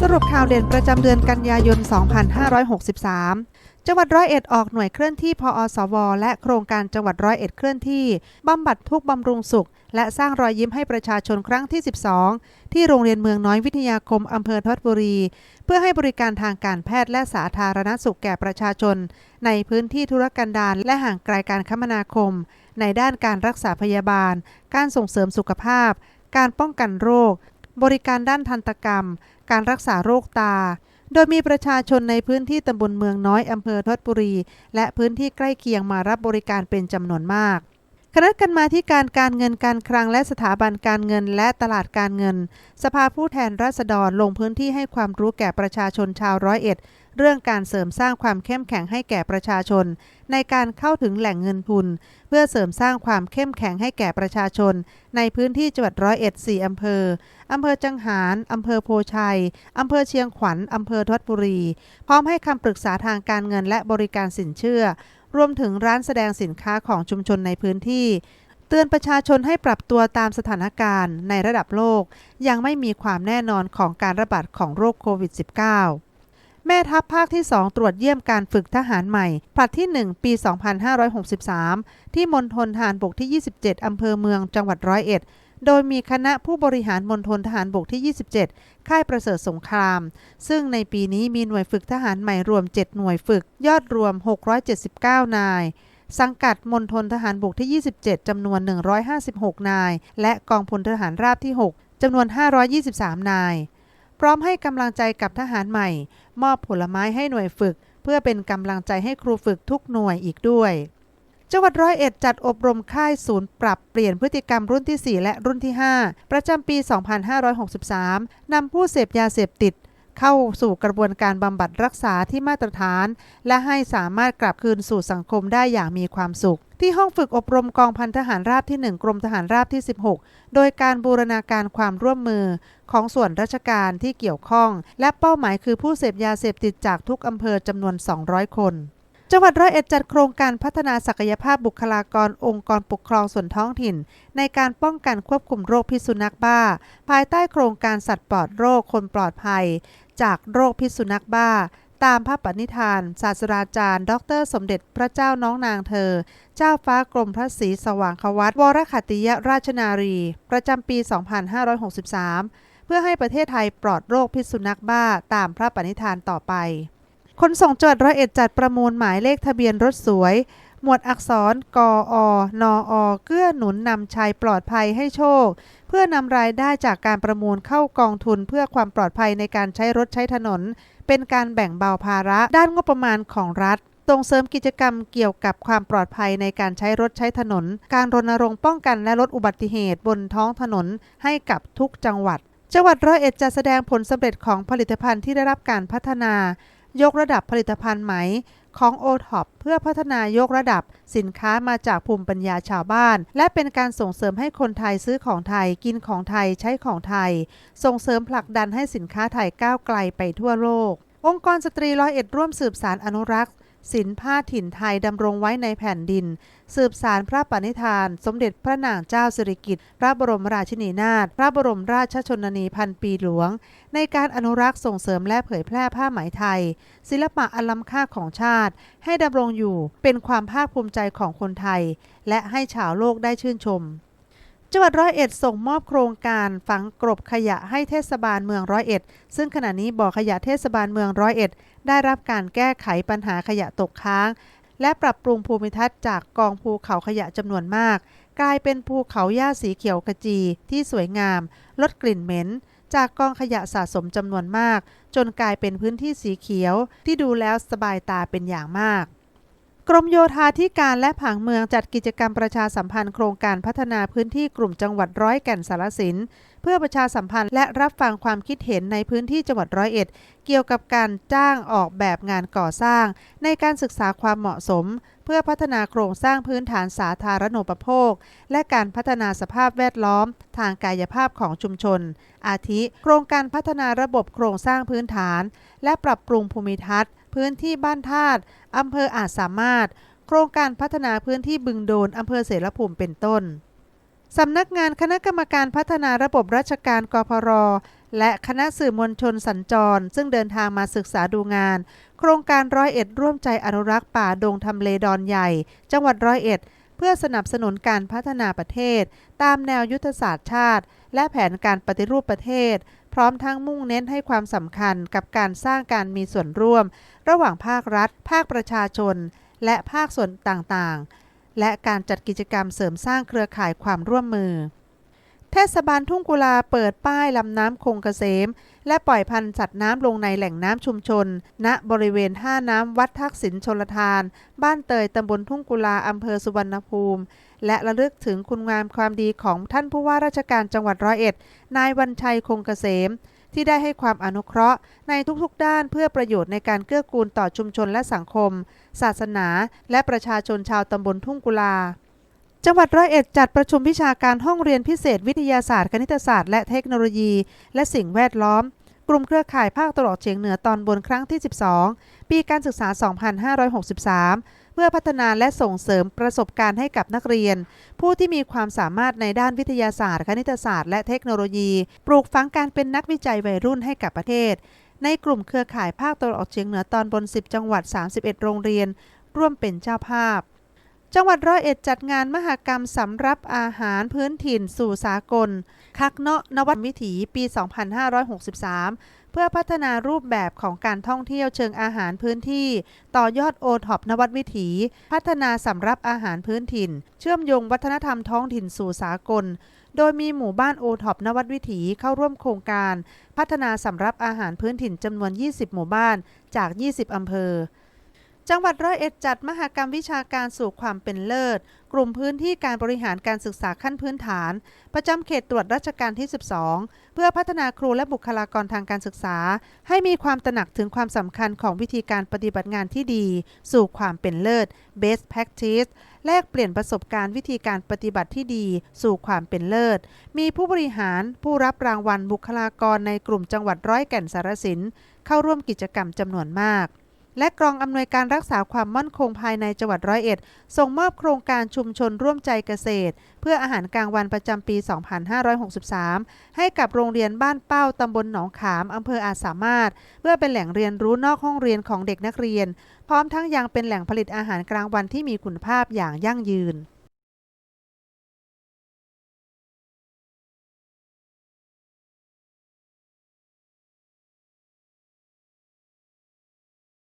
สรุปข่าวเด่นประจำเดือนกันยายน 2563 จังหวัดร้อยเอ็ดออกหน่วยเคลื่อนที่พอสว และโครงการจังหวัดร้อยเอ็ดเคลื่อนที่บำบัดทุกบำรุงสุข และสร้างรอยยิ้มให้ประชาชนครั้งที่ 12 ที่โรงเรียนเมืองน้อยวิทยาคมอำเภอทวัดบุรี เพื่อให้บริการทางการแพทย์และสาธารณสุขแก่ประชาชน ในพื้นที่ธุรกันดารและห่างไกลการคมนาคม ในด้านการรักษาพยาบาล การส่งเสริมสุขภาพ การป้องกันโรค บริการด้านทันตกรรม การรักษาโรคตา โดยมีประชาชนในพื้นที่ตำบลเมืองน้อยอำเภอทศบุรี และพื้นที่ใกล้เคียงมารับบริการเป็นจำนวนมากคณะกรรมาธิการการเงินการคลังและสถาบันการเงินและตลาดการเงิน สภาผู้แทนราษฎรลงพื้นที่ให้ความรู้แก่ประชาชนชาวร้อยเอ็ด เรื่องการเสริมสร้างความเข้มแข็งให้แก่ประชาชน ในการเข้าถึงแหล่งเงินทุน เพื่อเสริมสร้างความเข้มแข็งให้แก่ประชาชน ในพื้นที่จังหวัดร้อยเอ็ดสี่อำเภออำเภอจังหารอำเภอโพชัยอำเภอเชียงขวัญอำเภอทวัดบุรี พร้อมให้คำปรึกษาทางการเงินและบริการสินเชื่อ รวมถึงร้านแสดงสินค้าของชุมชนในพื้นที่เตือนประชาชนให้ปรับตัวตามสถานการณ์ในระดับโลก ยังไม่มีความแน่นอนของการระบาดของโรคโควิด -19 แม่ทัพภาคที่ 2 ตรวจเยี่ยมการฝึกทหารใหม่ผลัดที่ 1 ปี 2563 ที่มณฑลทหารบกที่ 27 อำเภอเมืองจังหวัดร้อยเอ็ด โดยมีคณะผู้บริหารมณฑลทหารบกที่ 27 ค่ายประเสริฐสงคราม ซึ่งในปีนี้มีหน่วยฝึกทหารใหม่รวม 7 หน่วยฝึก ยอดรวม 679 นายสังกัดมณฑลทหารบกที่ 27 จำนวน 156 นาย และกองพลทหารราบที่ 6 จำนวน 523 นาย พร้อมให้กำลังใจกับทหารใหม่ มอบผลไม้ให้หน่วยฝึก เพื่อเป็นกำลังใจให้ครูฝึกทุกหน่วยอีกด้วย จังหวัดร้อยเอ็ดจัดอบรมค่ายศูนย์ปรับเปลี่ยนพฤติกรรมรุ่นที่ 4 และรุ่นที่ 5 ประจำปี 2563 นำผู้เสพยาเสพติด เข้าสู่กระบวนการบำบัดรักษาที่มาตรฐาน และให้สามารถกลับคืนสู่สังคมได้อย่างมีความสุข ที่ห้องฝึกอบรมกองพันทหารราบที่ 1 กรมทหารราบที่ 16 โดยการบูรณาการความร่วมมือของส่วนราชการที่เกี่ยวข้อง และเป้าหมายคือผู้เสพยาเสพติดจากทุกอำเภอจำนวน 200 คนจังหวัดร้อยเอ็ดจัดโครงการพัฒนาศักยภาพบุคลากรองค์กรปกครองส่วนท้องถิ่น ในการป้องกันควบคุมโรคพิษสุนัขบ้า ภายใต้โครงการสัตว์ปลอดโรคคนปลอดภัย จากโรคพิษสุนัขบ้า ตามพระปณิธาน ศาสตราจารย์ ดร สมเด็จพระเจ้าน้องนางเธอ เจ้าฟ้ากรมพระศรีสว่างควัตวรขัตติยราชนารี ประจำปี 2563 เพื่อให้ประเทศไทยปลอดโรคพิษสุนัขบ้าตามพระปณิธานต่อไป ขนส่งจังหวัดร้อยเอ็ดจัดประมูลหมายเลขทะเบียนรถสวย หมวดอักษรกออนอเกื้อหนุนนำชัยปลอดภัยให้โชค เพื่อนำรายได้จากการประมูลเข้ากองทุนเพื่อความปลอดภัยในการใช้รถใช้ถนน เป็นการแบ่งเบาภาระด้านงบประมาณของรัฐส่งเสริมกิจกรรมเกี่ยวกับความปลอดภัยในการใช้รถใช้ถนน การรณรงค์ป้องกันและลดอุบัติเหตุบนท้องถนนให้กับทุกจังหวัด จังหวัดร้อยเอ็ดจะแสดงผลสำเร็จของผลิตภัณฑ์ที่ได้รับการพัฒนา ยกระดับผลิตภัณฑ์ไหมของโอท็อปเพื่อพัฒนายกระดับสินค้ามาจากภูมิปัญญาชาวบ้าน และเป็นการส่งเสริมให้คนไทยซื้อของไทยกินของไทยใช้ของไทย ส่งเสริมผลักดันให้สินค้าไทยก้าวไกลไปทั่วโลก องค์กรสตรีร้อยเอ็ดร่วมสืบสารอนุรักษ์ ศิลผ้าถิ่นไทยดำรงไว้ในแผ่นดิน สืบสารพระปณิธาน สมเด็จพระนางเจ้าสิริกิติ์พระบรมราชินีนาถพระบรมราชชนนีพันปีหลวง ในการอนุรักษ์ส่งเสริมและเผยแพร่ผ้าไหมไทย ศิลปะอันล้ำค่าของชาติ ให้ดำรงอยู่เป็นความภาคภูมิใจของคนไทย และให้ชาวโลกได้ชื่นชม จังหวัดร้อยเอ็ดส่งมอบโครงการฝังกรบขยะให้เทศบาลเมืองร้อยเอ็ด ซึ่งขณะนี้บ่อขยะเทศบาลเมืองร้อยเอ็ด ได้รับการแก้ไขปัญหาขยะตกค้าง และปรับปรุงภูมิทัศน์จากกองภูเขาขยะจำนวนมาก กลายเป็นภูเขาหญ้าสีเขียวขจีที่สวยงาม ลดกลิ่นเหม็น จากกองขยะสะสมจำนวนมาก จนกลายเป็นพื้นที่สีเขียว ที่ดูแล้วสบายตาเป็นอย่างมาก กรมโยธาธิการและผังเมืองจัดกิจกรรมประชาสัมพันธ์โครงการพัฒนาพื้นที่กลุ่มจังหวัดร้อยแก่นสารสิน เพื่อประชาสัมพันธ์และรับฟังความคิดเห็นในพื้นที่จังหวัดร้อยเอ็ด เกี่ยวกับการจ้างออกแบบงานก่อสร้าง ในการศึกษาความเหมาะสม เพื่อพัฒนาโครงสร้างพื้นฐานสาธารณูปโภค และการพัฒนาสภาพแวดล้อม ทางกายภาพของชุมชน อาทิ โครงการพัฒนาระบบโครงสร้างพื้นฐาน และปรับปรุงภูมิทัศน์ พื้นที่บ้านธาตุอำเภออาจสามารถ โครงการพัฒนาพื้นที่บึงโดนอำเภอเสรภูมิเป็นต้นสำนักงานคณะกรรมการพัฒนาระบบราชการกพรและคณะสื่อมวลชนสัญจร ซึ่งเดินทางมาศึกษาดูงาน โครงการร้อยเอ็ดร่วมใจอนุรักษ์ป่าดงทำเลดอนใหญ่ จังหวัดร้อยเอ็ด เพื่อสนับสนุนการพัฒนาประเทศ ตามแนวยุทธศาสตร์ชาติ และแผนการปฏิรูปประเทศ พร้อมทั้งมุ่งเน้นให้ความสำคัญกับการสร้างการมีส่วนร่วม ระหว่างภาครัฐ ภาคประชาชน และภาคส่วนต่างๆ และการจัดกิจกรรมเสริมสร้างเครือข่ายความร่วมมือ เทศบาลทุ่งกุลาเปิดป้ายลำน้ำคงเกษม และปล่อยพันธุ์สัตว์น้ำลงในแหล่งน้ำชุมชน ณบริเวณท่าน้ำวัดทักษิณชลทาน บ้านเตยตำบลทุ่งกุลาอำเภอสุวรรณภูมิ และระลึกถึงคุณงามความดีของท่านผู้ว่าราชการจังหวัดร้อยเอ็ด นายวันชัยคงเกษม ที่ได้ให้ความอนุเคราะห์ ในทุกๆ ด้านเพื่อประโยชน์ในการเกื้อกูลต่อชุมชนและสังคม ศาสนา และประชาชนชาวตำบลทุ่งกุลา จังหวัดร้อยเอ็ดจัดประชุมวิชาการห้องเรียนพิเศษวิทยาศาสตร์ คณิตศาสตร์ และเทคโนโลยี และสิ่งแวดล้อม กลุ่มเครือข่ายภาคตะวันออกเฉียงเหนือตอนบนครั้งที่ 12 ปีการศึกษา 2563 เพื่อพัฒนาและส่งเสริมประสบการณ์ให้กับนักเรียน ผู้ที่มีความสามารถในด้านวิทยาศาสตร์ คณิตศาสตร์ และเทคโนโลยี ปลูกฝังการเป็นนักวิจัยวัยรุ่นให้กับประเทศ ในกลุ่มเครือข่ายภาคตะวันออกเฉียงเหนือตอนบน 10 จังหวัด 31 โรงเรียน ร่วมเป็นเจ้าภาพ จังหวัดร้อยเอ็ดจัดงานมหกรรมสำรับอาหารพื้นถิ่นสู่สากล คักเนาะนวัตวิถีปี 2563 เพื่อพัฒนารูปแบบของการท่องเที่ยวเชิงอาหารพื้นที่ ต่อยอดโอท็อปนวัตวิถี พัฒนาสำรับอาหารพื้นถิ่น เชื่อมโยงวัฒนธรรมท้องถิ่นสู่สากล โดยมีหมู่บ้านโอท็อปนวัตวิถีเข้าร่วมโครงการ พัฒนาสำรับอาหารพื้นถิ่นจำนวน 20 หมู่บ้านจาก 20 อำเภอ จังหวัดร้อยเอ็ดจัดมหกรรมวิชาการสู่ความเป็นเลิศ กลุ่มพื้นที่การบริหารการศึกษาขั้นพื้นฐาน ประจำเขตตรวจราชการที่ 12 เพื่อพัฒนาครูและบุคลากรทางการศึกษา ให้มีความตระหนักถึงความสำคัญของวิธีการปฏิบัติงานที่ดี สู่ความเป็นเลิศ best practice แลกเปลี่ยนประสบการณ์วิธีการปฏิบัติที่ดี สู่ความเป็นเลิศ มีผู้บริหารผู้รับรางวัลบุคลากรในกลุ่มจังหวัดร้อยแก่นสารสินเข้าร่วมกิจกรรมจำนวนมาก และกองอำนวยการรักษาความมั่นคงภายในจังหวัดร้อยเอ็ด ส่งมอบโครงการชุมชนร่วมใจเกษตร เพื่ออาหารกลางวันประจำปี 2563 ให้กับโรงเรียนบ้านเป้าตำบลหนองขามอำเภออาจสามารถ เพื่อเป็นแหล่งเรียนรู้นอกห้องเรียนของเด็กนักเรียน พร้อมทั้งยังเป็นแหล่งผลิตอาหารกลางวันที่มีคุณภาพอย่างยั่งยืน